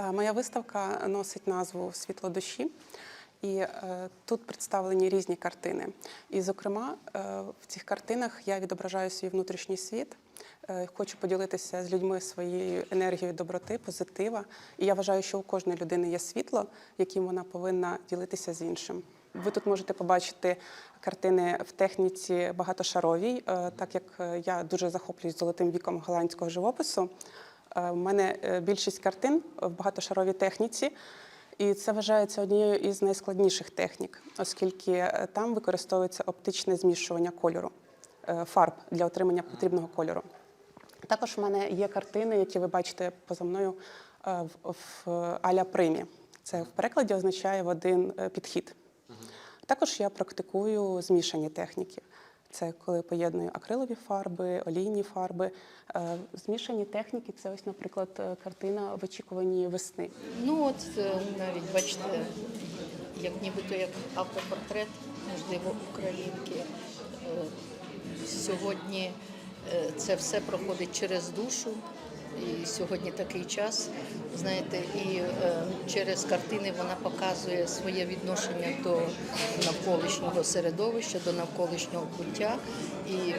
Е, Моя виставка носить назву Світло душі. І е, тут представлені різні картини. І, зокрема, е, в цих картинах я відображаю свій внутрішній світ. Е, хочу поділитися з людьми своєю енергією доброти, позитива. І я вважаю, що у кожної людини є світло, яким вона повинна ділитися з іншим. Ви тут можете побачити картини в техніці багатошаровій, е, так як е, я дуже захоплююсь золотим віком голландського живопису. Е, У мене е, більшість картин в багатошаровій техніці, і це вважається однією із найскладніших технік, оскільки е, там використовується оптичне змішування кольору е, фарб для отримання потрібного кольору. Також в мене є картини, які ви бачите поза мною е, в, в аля примі. Це в перекладі означає в один е, підхід. Також я практикую змішані техніки. Це коли поєдную акрилові фарби, олійні фарби. Е, Змішані техніки це ось, наприклад, е, картина в очікуванні весни. Ну от е, навіть бачите, як нібито як автопортрет, можливо, українки. Сьогодні це все проходить через душу. І сьогодні такий час, знаєте, і е, через картини вона показує своє відношення до навколишнього середовища, до навколишнього буття. І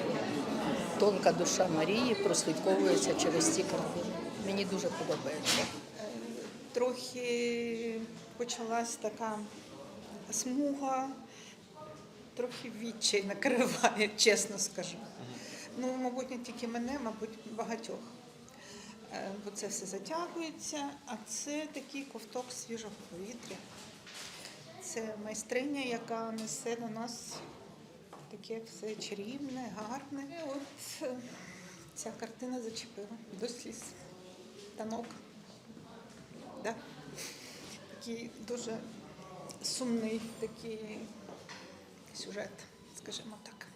тонка душа Марії прослідковується через ці картини. Мені дуже подобається. трохи почалась така смуга, трохи відчай накриває, чесно скажу. Ну, мабуть, не тільки мене, мабуть, багатьох. Е, Бо це все затягується, а це такий ковток свіжого повітря. Це майстриня, яка несе на нас таке все чарівне, гарне. І от е, ця картина зачепила до сліз. Танок. Да? Такий дуже сумний такий сюжет, скажімо так.